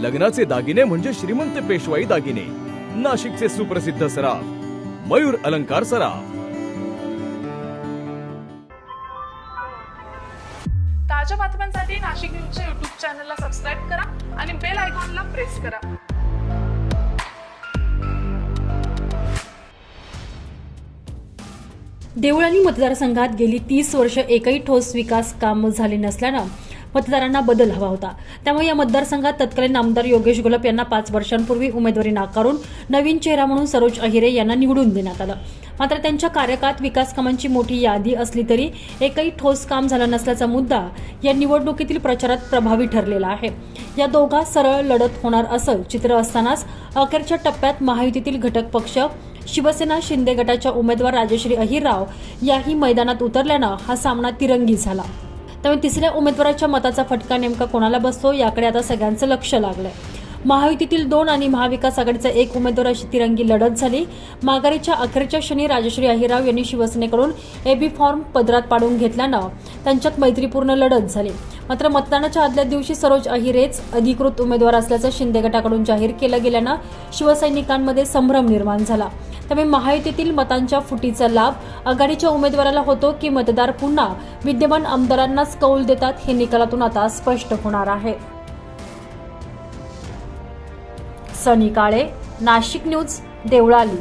लग्नाचे दागिने म्हणजे श्रीमंत पेशवाई दागिने. नाशिकचे सुप्रसिद्ध सराफ मयूर अलंकार सराफ. ताज्या बातम्यांसाठी नाशिक न्यूजच्या युट्यूब चॅनलला सबस्क्राईब करा आणि बेल आयकॉनला प्रेस करा. देवळाली मतदारसंघात गेली तीस वर्ष एकही ठोस विकास काम झाले नसल्यानं मतदारांना बदल हवा होता. त्यामुळे या मतदारसंघात तत्कालीन आमदार योगेश गुलाब यांना पाच वर्षांपूर्वी उमेदवारी नाकारून नवीन चेहरा म्हणून सरोज अहिरे यांना निवडून देण्यात आलं. मात्र त्यांच्या कार्यकाळात विकास कामांची मोठी यादी असली तरी एकही ठोस काम झालं नसल्याचा मुद्दा या निवडणुकीतील प्रचारात प्रभावी ठरलेला आहे. या दोघा सरळ लढत होणार असं चित्र असतानाच अखेरच्या टप्प्यात महायुतीतील घटक पक्ष शिवसेना शिंदे गटाच्या उमेदवार राजश्री अहिरराव याही मैदानात उतरल्यानं हा सामना तिरंगी झाला. त्यामुळे तिसऱ्या उमेदवाराच्या मताचा फटका नेमका कोणाला बसतो याकडे आता सगळ्यांचं लक्ष लागलंय. महायुतीतील दोन आणि महाविकास आघाडीचा एक उमेदवार अशी तिरंगी लढत झाली. माघारीच्या अखेरच्या क्षणी राजश्री अहिराव यांनी शिवसेनेकडून एबी फॉर्म पदरात पाडून घेतल्यानं त्यांच्यात मैत्रीपूर्ण लढत झाली. मात्र मतदानाच्या आदल्या दिवशी सरोज अहिरेच अधिकृत उमेदवार असल्याचं शिंदे गटाकडून जाहीर केलं गेल्यानं शिवसैनिकांमध्ये संभ्रम निर्माण झाला. त्यामुळे महायुतीतील मतांच्या फुटीचा लाभ आघाडीच्या उमेदवाराला होतो की मतदार पुन्हा विद्यमान आमदारांनाच कौल देतात हे निकालातून आता स्पष्ट होणार आहे. सनी काळे नाशिक न्यूज देवळाली.